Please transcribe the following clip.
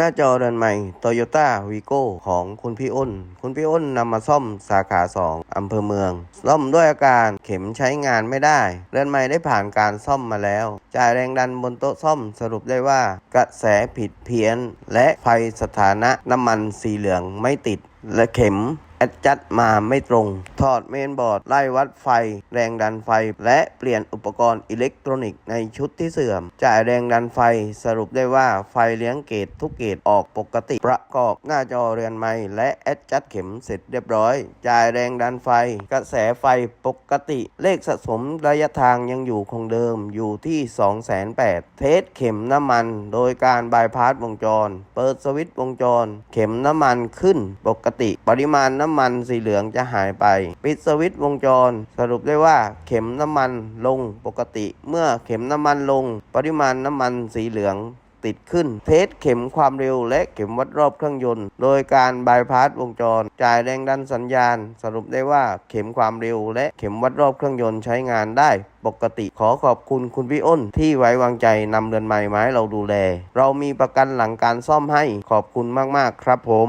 หน้าจอเรือนใหม่ Toyota Vigo ของคุณพี่อ้น คุณพี่อ้นนำมาซ่อมสาขา 2 อำเภอเมือง ซ่อมด้วยอาการเข็มใช้งานไม่ได้ เรือนใหม่ได้ผ่านการซ่อมมาแล้ว จ่ายแรงดันบนโต๊ะซ่อมสรุปได้ว่า กระแสผิดเพี้ยน และไฟสถานะน้ำมันสีเหลืองไม่ติด และเข็ม แอดจัดมาไม่ตรง ถอดเมนบอร์ด ไล่วัดไฟ แรงดันไฟ และเปลี่ยนอุปกรณ์อิเล็กทรอนิกส์ในชุดที่เสื่อม จ่ายแรงดันไฟ สรุปได้ว่าไฟเลี้ยงเกตทุกเกตออกปกติ ประกอบหน้าจอเรือนไม้และแอดจัดเข็มเสร็จเรียบร้อย จ่ายแรงดันไฟ กระแสไฟปกติ เลขสะสมระยะทางยังอยู่คงเดิมอยู่ที่208,000เทสเข็มน้ำมัน โดยการบายพาสวงจร เปิดสวิตช์วงจร เข็มน้ำมันขึ้นปกติ ปริมาณน้ำน้ำมันสีเหลืองจะหายไป ปิดสวิตช์วงจร สรุปได้ว่าเข็มน้ำมันลงปกติ เมื่อเข็มน้ำมันลง ปริมาณน้ำมันสีเหลืองติดขึ้น เทสเข็มความเร็วและเข็มวัดรอบเครื่องยนต์ โดยการบายพาสวงจร จ่ายแรงดันสัญญาณ สรุปได้ว่าเข็มความเร็ว และเข็มวัดรอบเครื่องยนต์ใช้งานได้ปกติขอขอบคุณคุณพี่อ้น ที่ไว้วางใจนำเรือนใหม่มาให้เราดูแล เรามีประกันหลังการซ่อมให้ขอบคุณมาก ๆ ครับผม